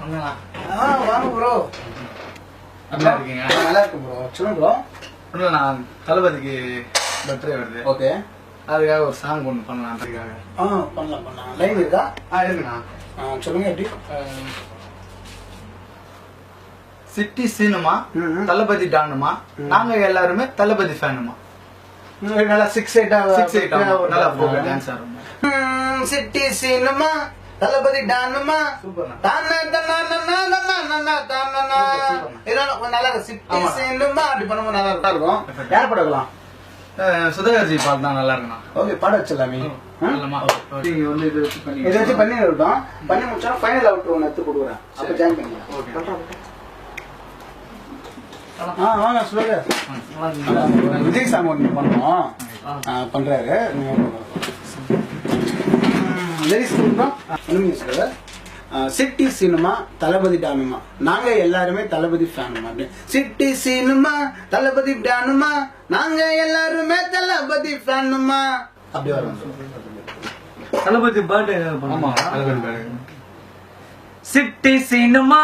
வாங்கண்ணா. ஆ வாங்க ப்ரோ நல்லா இருக்கீங்க. நல்லா இருக்கு ப்ரோ சொல்லுங்க ப்ரோ ஒன்றும் இல்ல, நான் தளபதிக்கு பர்த்டே வருது. ஓகே. அதுக்காக ஒரு சாங் ஒன்று பண்ணலாம் அதுக்காக ஆ பண்ணலாம் பண்ணலாம். லைன் இருக்கா? ஆ இருக்குண்ணா. ஆ சொல்லுங்க எப்படி? City cinema. தளபதி டானுமா? நாங்க எல்லாருமே தளபதி ஃபேனுமா நல்லா சிக்ஸ் எயிட்டா சிக்ஸ் எயிட் நல்லா டான்ஸ் ஆடுறோம். சிட்டி சினிமா தளபதி டானுமா. தானா, தானா, தானா, தானா, தானா. இதெல்லாம் கொஞ்சம் நல்லா இருக்கு சிட்டி. சினிமா அப்படி பண்ணும்போது நல்லா இருக்கும். யார் படம் இருக்கலாம் அஹ் சுதாகர்ஜி பாட்டு தான் நல்லா இருக்குண்ணா ஓகே. பாட வச்சிடலாமே இதை வச்சு பண்ணி இதை வச்சு பண்ணி விட்டோம் பண்ணி முடிச்சா ஃபைனல் அவுட் ஒன்று எடுத்து கொடுக்குறேன். அப்போ ஜாயின் பண்ணிக்கலாம். ஓகே. ஆ வாங்க விஜய் சாங் ஒன்று பண்ணோம் ஆ, சிம்பிள் ஒன்றுமே சொல்லுங்க சிட்டி சினிமா தளபதி டானுமா. நாங்க எல்லாருமே தளபதி ஃபேனுமா. சிட்டி சினிமா தளபதி டானுமா. நாங்க எல்லாருமே தளபதி ஃபேனுமா. அப்படி வரும். தளபதி பர்த்டே பாட்டு. சிட்டி சினிமா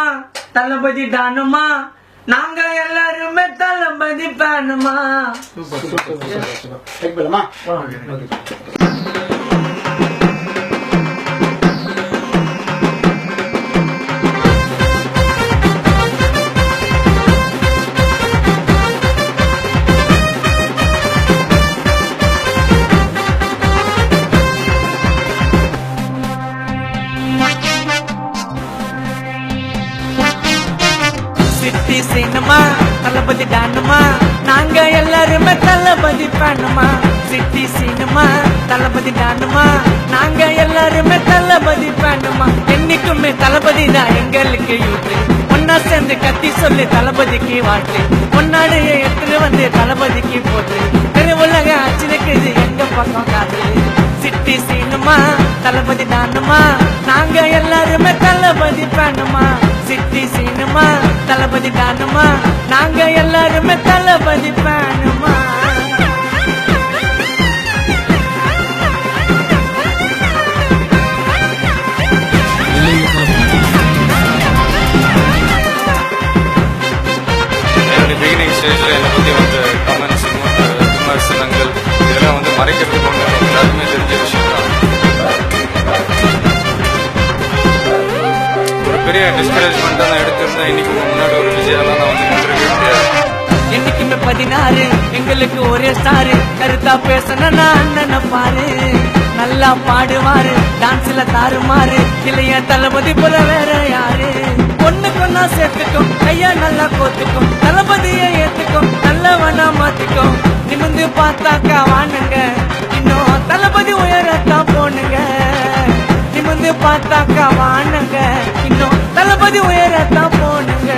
தளபதி டானுமா. நாங்க எல்லாருமே தளபதி பேனுமா சூப்பர் சூப்பர் சூப்பர் சித்தி சிட்டி சினிமா தளபதி டானுமா நாங்க எல்லாருமே தளபதி பண்ணுமா சிட்டி சினிமா தளபதி டானுமா நாங்க எல்லாருமே தளபதி பண்ணுமா என்னைக்குமே தளபதி தான் எங்களுக்கு யூத்து. ஒன்னா சேர்ந்து கத்தி சொல்லி தளபதிக்கு வாட்டு பொன்னாடைய எடுத்துட்டு வந்து தளபதிக்கு போட்டு. பெரு உலக இது எங்க பக்கம் காது. சிட்டி சினிமா தளபதி தானுமா நாங்க எல்லாருமே தளபதி பண்ணுமா சிட்டி சினிமா தளபதி தானுமா? நாங்க எல்லாருமே தளபதி பேனுமா என்னுடைய பிகினிங் ஸ்டேஜில் என்னை பற்றி கமெண்ட்ஸ் விமர்சனங்கள் இதெல்லாம் வந்து மறைக்கிறதுக்கு ஒன்று எல்லாருமே தெரிஞ்ச விஷயம். தான் பெரிய டிஸ்கரேஜ்மெண்ட்டாக நான் எடுத்திருந்தேன் இன்னைக்கு முன்னாடி ஒரு விஜயெல்லாம் நான் வந்து நின்றுருக்க முடியாது. என்னைக்குமே பதினாறு எங்களுக்கு ஒரே ஸ்டாரு கருத்தா பேசணும்னா அண்ணனை பாரு. நல்லா பாடுவாரு டான்ஸ்ல தாறுமாறு. இல்லையா தளபதி போல வேற யாரு? பொண்ணு கொன்னா சேர்த்துக்கும் கையா நல்லா கோத்துக்கும். தளபதியை ஏத்துக்கும் நல்லவனா மாத்திக்கும். நிமிந்து பார்த்தாக்கா வானுங்க இன்னும் தளபதி உயரத்தான் போனுங்க நிமிந்து பார்த்தாக்கா வானுங்க தளபதி உயரத்தான் போனுங்க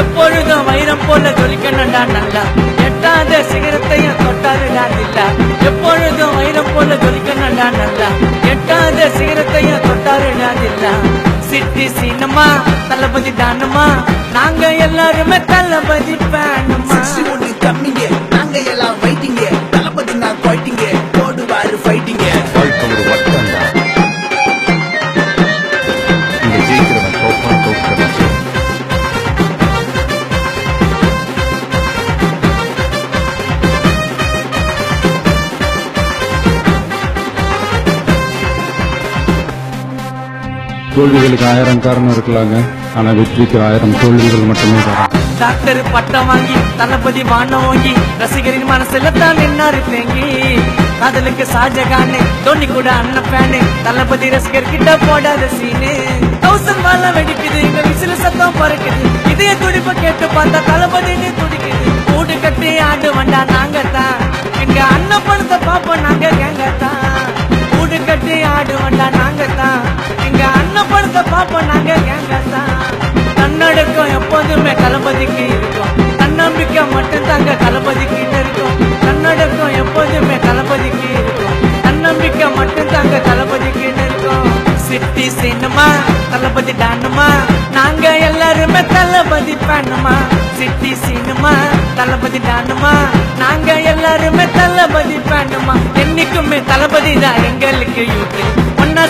எப்பொழுதும் வைரம் போல ஜொலிக்கணும்டா நல்லா. எட்டாத சிகரத்தையும் தொட்டாதுடா இல்ல எப்பொழுதும் வைரம் போல ஜொலிக்கணும்டா நல்லா. எட்டாத சிகரத்தையும் தொட்டாருடா இல்ல சிட்டி சீனமா தளபதி தானுமா நாங்க எல்லாருமே தளபதி பேனுமா தோல்விகளுக்கு ஆயிரம் காரணம் இருக்கலாங்க. ஆனா வெற்றிக்கு ஆயிரம் தோல்விகள் மட்டுமே காரணம் டாக்டர் பட்டம் வாங்கி தளபதி வானம் வாங்கி ரசிகரின் மனசுல தான் நின்னாரு தேங்கி. காதலுக்கு ஷாஜகானு தோனி கூட அண்ணன் ஃபேனு. தளபதி ரசிகர் கிட்ட போடாத சீனு. தௌசண்ட் வாழ வெடிக்குது எங்க விசில சத்தம் பறக்குது. இதய துடிப்பு கேட்டு பார்த்தா தளபதினு துடிக்குது. கூடு கட்டி ஆடு வண்டா அப்போ நாங்கள் பாப்போம் நாங்க கேங்க தான் தன்னடக்கம் எப்போதுமே தளபதிக்கு இருக்கும். தன்னம்பிக்கை மட்டும்தாங்க தளபதிக்கு இருக்கும். தன்னடக்கம் எப்போதுமே தளபதிக்கு இருக்கும். தன்னம்பிக்கை மட்டும்தாங்க தளபதிக்கு இருக்கும். சிட்டி சினிமா தளபதி டானுமா நாங்க எல்லாருமே தளபதி பண்ணுமா சிட்டி சினிமா தளபதி டானுமா நாங்க எல்லாருமே தளபதி பண்ணுமா என்னைக்குமே தளபதி தான் எங்களுக்கு யூத்து.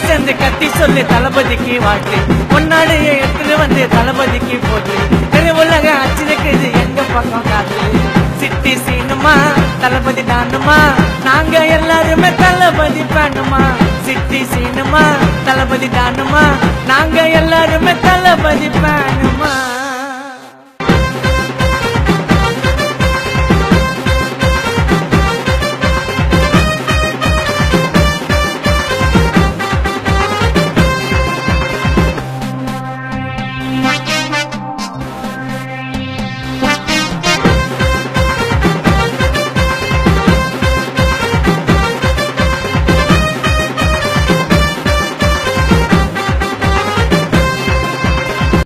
சேர்ந்து கத்தி சொல்லி தளபதிக்கு வாழ்த்து. பொன்னாடைய எடுத்துட்டு வந்து தளபதிக்கு போட்டு. திரு உலக அச்சினுக்கு இது எங்க பக்கம் காத்து. சிட்டி சீனுமா தளபதி தானுமா? நாங்க எல்லாருமே தளபதி பண்ணுமா சிட்டி சீனுமா தளபதி தானுமா? நாங்க எல்லாருமே தளபதி பண்ணுமா